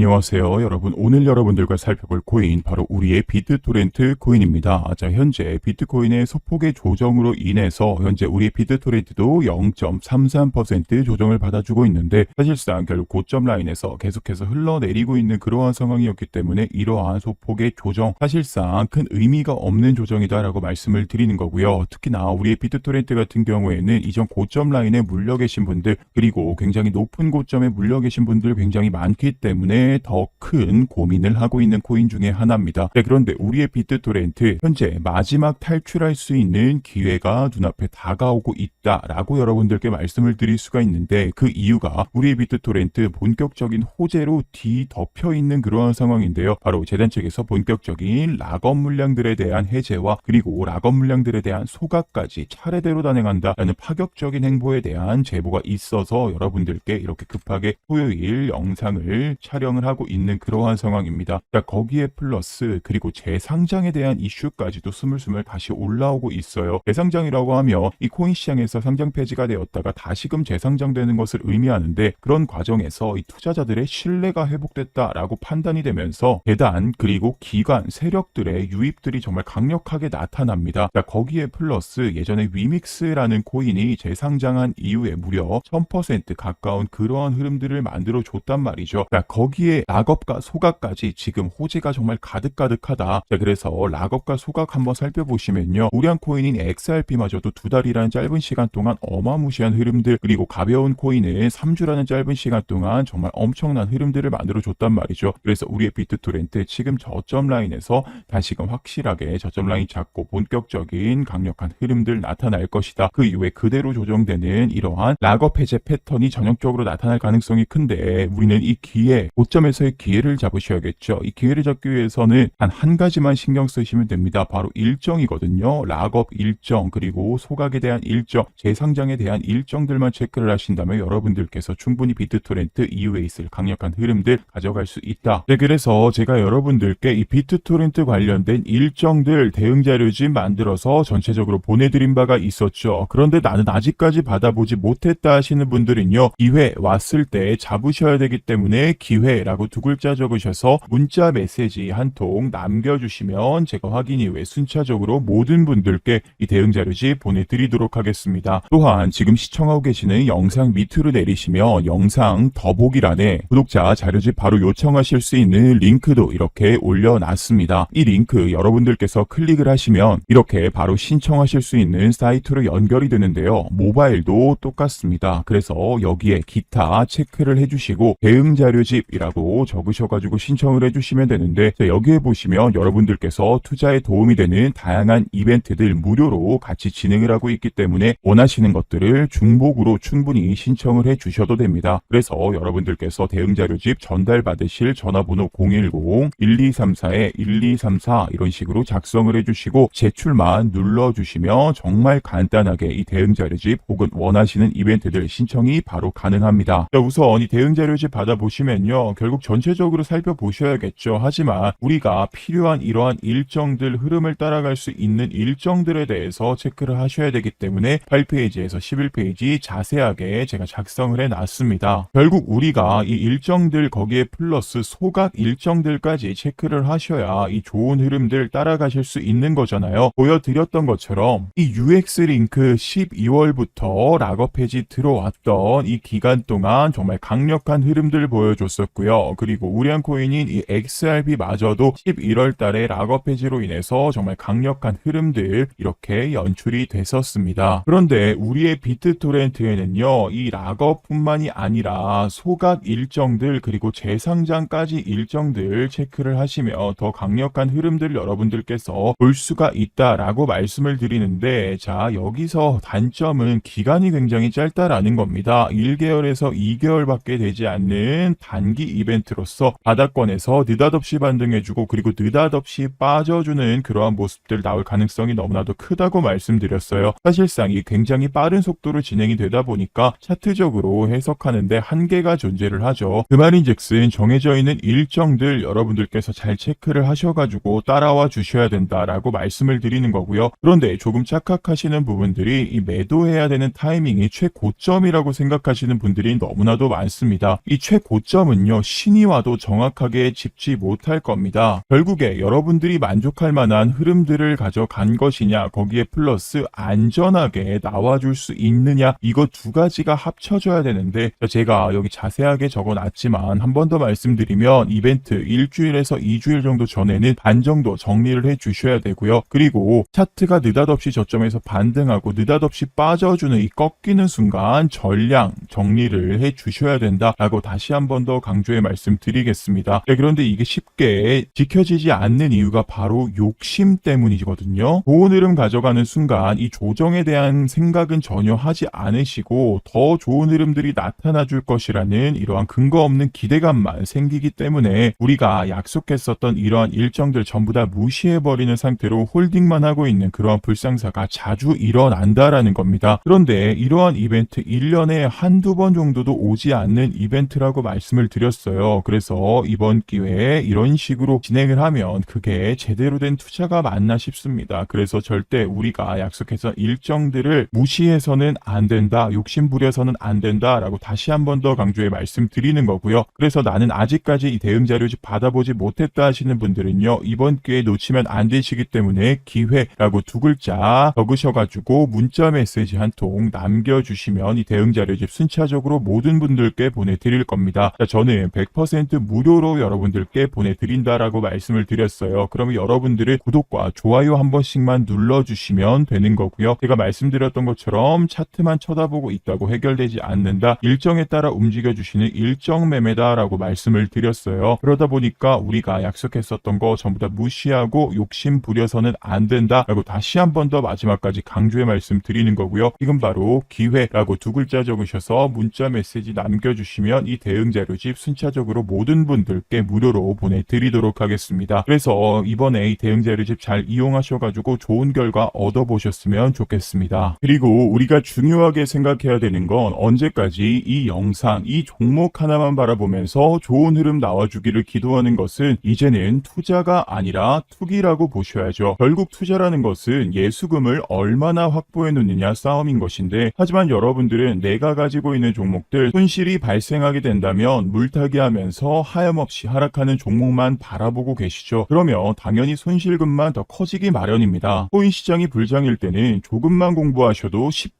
안녕하세요. 여러분 오늘 여러분들과 살펴볼 코인 바로 우리의 비트토렌트 코인입니다. 자 현재 비트코인의 소폭의 조정으로 인해서 현재 우리의 비트토렌트도 0.33% 조정을 받아주고 있는데 사실상 결국 고점 라인에서 계속해서 흘러내리고 있는 그러한 상황이었기 때문에 이러한 소폭의 조정 사실상 큰 의미가 없는 조정이다 라고 말씀을 드리는 거고요. 특히나 우리의 비트토렌트 같은 경우에는 이전 고점 라인에 물려 계신 분들 그리고 굉장히 높은 고점에 물려 계신 분들 굉장히 많기 때문에 더 큰 고민을 하고 있는 코인 중에 하나입니다. 네, 그런데 우리의 비트토렌트 현재 마지막 탈출할 수 있는 기회가 눈앞에 다가오고 있다라고 여러분들께 말씀을 드릴 수가 있는데 그 이유가 우리의 비트토렌트 본격적인 호재로 뒤덮여 있는 그러한 상황인데요. 바로 재단 측에서 본격적인 락업 물량들에 대한 해제와 그리고 락업 물량들에 대한 소각까지 차례대로 단행한다라는 파격적인 행보에 대한 제보가 있어서 여러분들께 이렇게 급하게 토요일 영상을 촬영을 하고 있는 그러한 상황입니다. 자, 거기에 플러스 그리고 재상장에 대한 이슈까지도 스물스물 다시 올라오고 있어요. 재상장이라고 하면 이 코인 시장에서 상장 폐지가 되었다가 다시금 재상장되는 것을 의미하는데 그런 과정에서 이 투자자들의 신뢰가 회복됐다라고 판단이 되면서 재단 그리고 기관 세력들의 유입들이 정말 강력하게 나타납니다. 자, 거기에 플러스 예전에 위믹스라는 코인이 재상장한 이후에 무려 1000% 가까운 그러한 흐름들을 만들어 줬단 말이죠. 자, 거기에 락업과 소각까지 지금 호재가 정말 가득가득하다. 자, 그래서 락업과 소각 한번 살펴보시면요. 우량 코인인 XRP마저도 두 달이라는 짧은 시간 동안 어마무시한 흐름들 그리고 가벼운 코인은 3주라는 짧은 시간 동안 정말 엄청난 흐름들을 만들어 줬단 말이죠. 그래서 우리의 비트토렌트 지금 저점 라인에서 다시금 확실하게 저점 라인 잡고 본격적인 강력한 흐름들 나타날 것이다. 그 이후에 그대로 조정되는 이러한 락업 해제 패턴이 전형적으로 나타날 가능성이 큰데 우리는 이 기회, 고점 에서의 기회를 잡으셔야겠죠. 이 기회를 잡기 위해서는 단한 가지만 신경 쓰시면 됩니다. 바로 일정이거든요. 락업 일정, 그리고 소각에 대한 일정, 재상장에 대한 일정들만 체크를 하신다면 여러분들께서 충분히 비트토렌트 이후에 있을 강력한 흐름들 가져갈 수 있다. 네, 그래서 제가 여러분들께 이 비트토렌트 관련된 일정들 대응 자료집 만들어서 전체적으로 보내드린 바가 있었죠. 그런데 나는 아직까지 받아보지 못했다 하시는 분들은요. 기회 왔을 때 잡으셔야 되기 때문에 기회 라고 두 글자 적으셔서 문자 메시지 한 통 남겨주시면 제가 확인 이후에 순차적으로 모든 분들께 이 대응 자료집 보내드리도록 하겠습니다. 또한 지금 시청하고 계시는 영상 밑으로 내리시면 영상 더보기란에 구독자 자료집 바로 요청하실 수 있는 링크도 이렇게 올려놨습니다. 이 링크 여러분들께서 클릭을 하시면 이렇게 바로 신청하실 수 있는 사이트로 연결이 되는데요. 모바일도 똑같습니다. 그래서 여기에 기타 체크를 해주시고 대응 자료집이라고 적으셔가지고 신청을 해주시면 되는데 자, 여기에 보시면 여러분들께서 투자에 도움이 되는 다양한 이벤트들 무료로 같이 진행을 하고 있기 때문에 원하시는 것들을 중복으로 충분히 신청을 해 주셔도 됩니다. 그래서 여러분들께서 대응 자료집 전달 받으실 전화번호 010-1234-1234 이런 식으로 작성을 해주시고 제출만 눌러주시면 정말 간단하게 이 대응 자료집 혹은 원하시는 이벤트들 신청이 바로 가능합니다. 자, 우선 이 대응 자료집 받아보시면요. 결국 전체적으로 살펴보셔야겠죠. 하지만 우리가 필요한 이러한 일정들 흐름을 따라갈 수 있는 일정들에 대해서 체크를 하셔야 되기 때문에 8페이지에서 11페이지 자세하게 제가 작성을 해놨습니다. 결국 우리가 이 일정들 거기에 플러스 소각 일정들까지 체크를 하셔야 이 좋은 흐름들 따라가실 수 있는 거잖아요. 보여드렸던 것처럼 이 UX 링크 12월부터 락업 페이지 들어왔던 이 기간 동안 정말 강력한 흐름들 보여줬었고요. 그리고 우량 코인인 이 XRP마저도 11월 달에 락업 페이지로 인해서 정말 강력한 흐름들 이렇게 연출이 됐었습니다. 그런데 우리의 비트토렌트에는요, 이 락업뿐만이 아니라 소각 일정들 그리고 재상장까지 일정들 체크를 하시면 더 강력한 흐름들 여러분들께서 볼 수가 있다라고 말씀을 드리는데 자 여기서 단점은 기간이 굉장히 짧다라는 겁니다. 1개월에서 2개월밖에 되지 않는 단기 이벤트로서 바닥권에서 느닷없이 반등해주고 그리고 느닷없이 빠져주는 그러한 모습들 나올 가능성이 너무나도 크다고 말씀드렸어요. 사실상 이 굉장히 빠른 속도로 진행이 되다 보니까 차트적으로 해석하는데 한계가 존재를 하죠. 그 말인즉슨 정해져 있는 일정들 여러분들께서 잘 체크를 하셔가지고 따라와 주셔야 된다라고 말씀을 드리는 거고요. 그런데 조금 착각하시는 부분들이 이 매도해야 되는 타이밍이 최고점이라고 생각하시는 분들이 너무나도 많습니다. 이 최고점은요 신이 와도 정확하게 짚지 못할 겁니다. 결국에 여러분들이 만족할 만한 흐름들을 가져간 것이냐, 거기에 플러스 안전하게 나와줄 수 있느냐, 이거 두 가지가 합쳐져야 되는데, 제가 여기 자세하게 적어 놨지만, 한 번 더 말씀드리면, 이벤트 일주일에서 2주일 정도 전에는 반 정도 정리를 해 주셔야 되고요. 그리고 차트가 느닷없이 저점에서 반등하고 느닷없이 빠져주는 이 꺾이는 순간 전량 정리를 해 주셔야 된다라고 다시 한 번 더 강조해 말씀드리겠습니다. 네, 그런데 이게 쉽게 지켜지지 않는 이유가 바로 욕심 때문이거든요. 좋은 흐름 가져가는 순간 이 조정에 대한 생각은 전혀 하지 않으시고 더 좋은 흐름들이 나타나 줄 것이라는 이러한 근거 없는 기대감만 생기기 때문에 우리가 약속했었던 이러한 일정들 전부 다 무시해버리는 상태로 홀딩만 하고 있는 그러한 불상사가 자주 일어난다라는 겁니다. 그런데 이러한 이벤트 1년에 한두 번 정도도 오지 않는 이벤트라고 말씀을 드렸어요. 그래서 이번 기회에 이런 식으로 진행을 하면 그게 제대로 된 투자가 맞나 싶습니다. 그래서 절대 우리가 약속해서 일정들을 무시해서는 안 된다, 욕심 부려서는 안 된다라고 다시 한 번 더 강조해 말씀드리는 거고요. 그래서 나는 아직까지 이 대응 자료집 받아보지 못했다 하시는 분들은요, 이번 기회 놓치면 안 되시기 때문에 기회라고 두 글자 적으셔가지고 문자 메시지 한 통 남겨주시면 이 대응 자료집 순차적으로 모든 분들께 보내드릴 겁니다. 자, 저는 100% 무료로 여러분들께 보내드린다라고 말씀을 드렸어요. 그러면 여러분들은 구독과 좋아요 한 번씩만 눌러주시면 되는 거고요. 제가 말씀드렸던 것처럼 차트만 쳐다보고 있다고 해결되지 않는다. 일정에 따라 움직여주시는 일정 매매다라고 말씀을 드렸어요. 그러다 보니까 우리가 약속했었던 거 전부 다 무시하고 욕심 부려서는 안 된다라고 다시 한 번 더 마지막까지 강조해 말씀 드리는 거고요. 지금 바로 기회라고 두 글자 적으셔서 문자 메시지 남겨주시면 이 대응 자료집 순 차적으로 모든 분들께 무료로 보내드리도록 하겠습니다. 그래서 이번에 이 대응 자료집 잘 이용하셔가지고 좋은 결과 얻어보셨으면 좋겠습니다. 그리고 우리가 중요하게 생각해야 되는 건 언제까지 이 영상, 이 종목 하나만 바라보면서 좋은 흐름 나와주기를 기도하는 것은 이제는 투자가 아니라 투기라고 보셔야죠. 결국 투자라는 것은 예수금을 얼마나 확보해 놓느냐 싸움인 것인데 하지만 여러분들은 내가 가지고 있는 종목들 손실이 발생하게 된다면 물타기 하면서 하염없이 하락하는 종목만 바라보고 계시죠. 그러면 당연히 손실금만 더 커지기 마련입니다. 코인 시장이 불장일 때는 조금만 공부하셔도 쉽게